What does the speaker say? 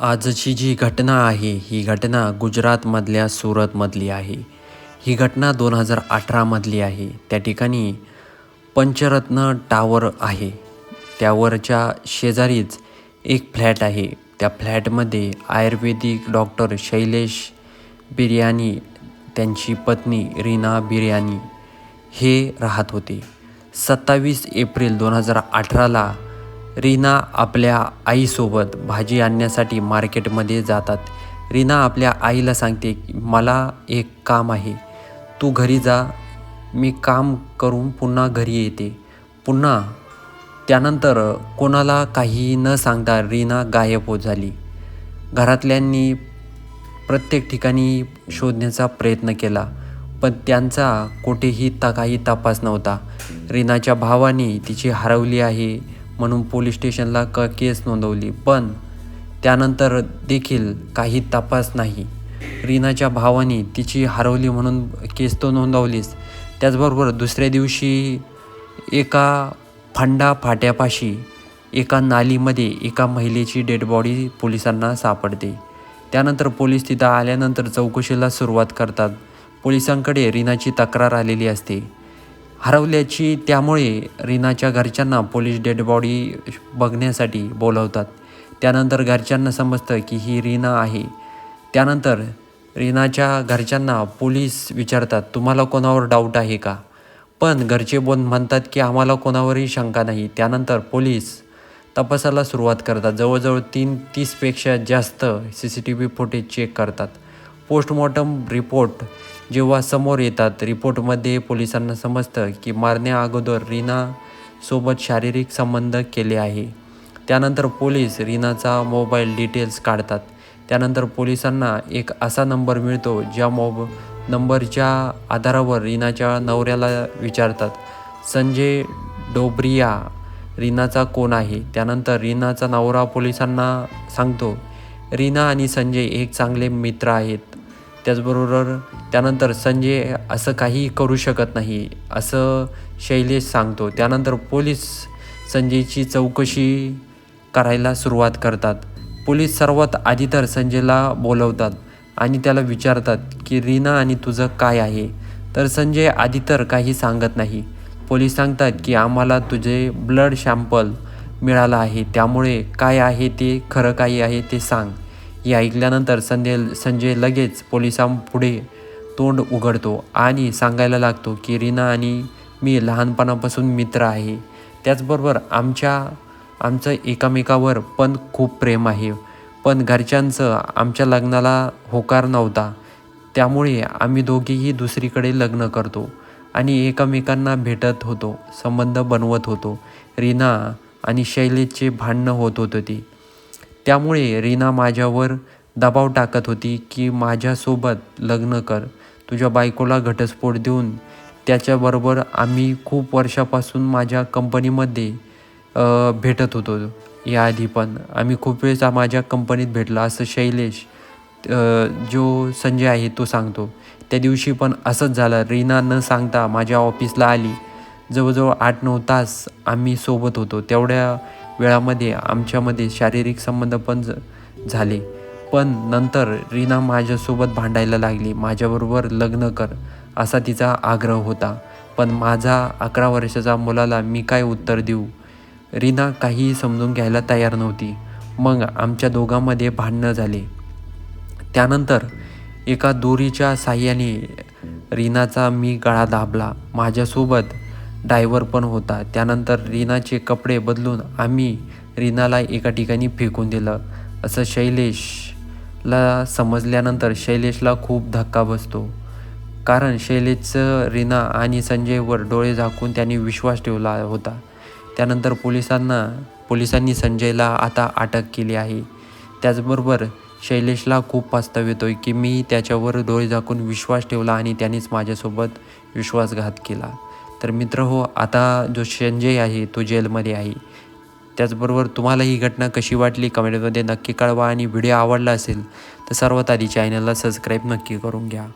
आजची जी घटना आहे ही घटना गुजरातमधल्या सुरतमधली आहे. ही घटना दोन हजार अठरामधली आहे. त्या ठिकाणी पंचरत्न टावर आहे. त्यावरच्या शेजारीच एक फ्लॅट आहे. त्या फ्लॅटमध्ये आयुर्वेदिक डॉक्टर शैलेश बिर्याणी त्यांची पत्नी रीना बिर्याणी हे राहत होते. सत्तावीस एप्रिल दोन हजार अठराला रीना आपल्या आईसोबत भाजी आणण्यासाठी मार्केटमध्ये जातात. रीना आपल्या आईला सांगते की मला एक काम आहे. तू घरी जा. मी काम करून पुन्हा घरी येते. पुन्हा त्यानंतर कोणाला काहीही न सांगता रीना गायब होत झाली. घरातल्यांनी प्रत्येक ठिकाणी शोधण्याचा प्रयत्न केला पण त्यांचा कुठेही ता काही तपास नव्हता. रीनाच्या भावाने तिची हरवली आहे. म्हणून पोलीस स्टेशनला क केस नोंदवली. पण त्यानंतर देखील काही तपास नाही. रीनाच्या भावाने तिची हरवली म्हणून केस तो नोंदवलीच त्याचबरोबर दुसऱ्या दिवशी एका फंडा फाट्यापाशी एका नालीमध्ये एका महिलेची डेड बॉडी पोलिसांना सापडते. त्यानंतर पोलीस तिथं आल्यानंतर चौकशीला सुरुवात करतात. पोलिसांकडे रीनाची तक्रार आलेली असते. हरवल्याची त्यामुळे रीनाच्या घरच्यांना पोलीस डेड बॉडी बघण्यासाठी बोलवतात. त्यानंतर घरच्यांना समजतं की ही रीना आहे. त्यानंतर रीनाच्या घरच्यांना पोलीस विचारतात तुम्हाला कोणावर डाऊट आहे का? पण घरचे बोन म्हणतात की आम्हाला कोणावरही शंका नाही. त्यानंतर पोलीस तपासाला सुरुवात करतात. जवळजवळ तीन तीसपेक्षा जास्त C C T V footage check करतात. पोस्टमॉर्टम रिपोर्ट जेव्हा समोर येतात रिपोर्टमध्ये पोलिसांना समजतं की मारण्याअगोदर रीनासोबत शारीरिक संबंध केले आहे. त्यानंतर पोलीस रीनाचा मोबाईल डिटेल्स काढतात. त्यानंतर पोलिसांना एक असा नंबर मिळतो ज्या मोब नंबरच्या आधारावर रीनाच्या नवऱ्याला विचारतात संजय डोबरिया रीनाचा कोण आहे? त्यानंतर रीनाचा नवरा पोलिसांना सांगतो रीना आणि संजय एक चांगले मित्र आहेत. त्याचबरोबर त्यानंतर संजय असं काही करू शकत नाही असं शैलेश सांगतो. त्यानंतर पोलीस संजयची चौकशी करायला सुरुवात करतात. पोलीस सर्वात आधी तर संजयला बोलवतात आणि त्याला विचारतात की रीना आणि तुझं काय आहे? तर संजय आधी तर काही सांगत नाही. पोलीस सांगतात की आम्हाला तुझे ब्लड शॅम्पल मिळालं आहे. त्यामुळे काय आहे ते खरं काही आहे ते सांग. हे ऐकल्यानंतर संजय संजय लगेच पोलिसांपुढे तोंड उघडतो आणि सांगायला लागतो की रीना आणि मी लहानपणापासून मित्र आहे. त्याचबरोबर आमच्या आमचं एकमेकावर पण खूप प्रेम आहे. पण घरच्यांचं आमच्या लग्नाला होकार नव्हता. त्यामुळे आम्ही दोघेही दुसरीकडे लग्न करतो आणि एकमेकांना भेटत होतो संबंध बनवत होतो. रीना आणि शैलेशचे भांडणं होत होतं. ती त्यामुळे रीना माझ्यावर दबाव टाकत होती की माझ्यासोबत लग्न कर. तुझ्या बायकोला घटस्फोट देऊन त्याच्याबरोबर आम्ही खूप वर्षापासून माझ्या कंपनीमध्ये भेटत होतो. याआधी पण आम्ही खूप वेळेस माझ्या कंपनीत भेटला. असं शैलेश जो संजय आहे तो सांगतो. त्या दिवशी पण असंच झालं. रीना न सांगता माझ्या ऑफिसला आली. जवळजवळ आठ नऊ तास आम्ही सोबत होतो. तेवढ्या वेळामध्ये आमच्यामध्ये शारीरिक संबंध पण झाले. पण नंतर रीना माझ्यासोबत भांडायला लागली. माझ्याबरोबर लग्न कर असा तिचा आग्रह होता. पण माझा अकरा वर्षाचा मुलाला मी काय उत्तर देऊ? रीना काहीही समजून घ्यायला तयार नव्हती. मग आमच्या दोघांमध्ये भांडणं झाले. त्यानंतर एका दोरीच्या साह्याने रीनाचा मी गळा दाबला. माझ्यासोबत डायव्हर पण होता. त्यानंतर रीनाचे कपडे बदलून आम्ही रीनाला एका ठिकाणी फेकून दिलं. असं शैलेशला समजल्यानंतर शैलेशला खूप धक्का बसतो. कारण शैलेशचं रीना आणि संजयवर डोळे झाकून त्यांनी विश्वास ठेवला होता. त्यानंतर पोलिसांना पोलिसांनी संजयला आता अटक केली आहे. त्याचबरोबर शैलेशला खूप पास्तव येतो आहे की मी त्याच्यावर डोळे झाकून विश्वास ठेवला आणि त्यानेच माझ्यासोबत विश्वासघात केला. तर मित्र हो आता जो संजय आहे तो जेलमध्ये आहे. त्याचबरोबर तुम्हाला ही घटना कशी वाटली कमेंटमध्ये नक्की कळवा आणि व्हिडिओ आवडला असेल तर सर्वात आधी चॅनलला सबस्क्राईब नक्की करून घ्या.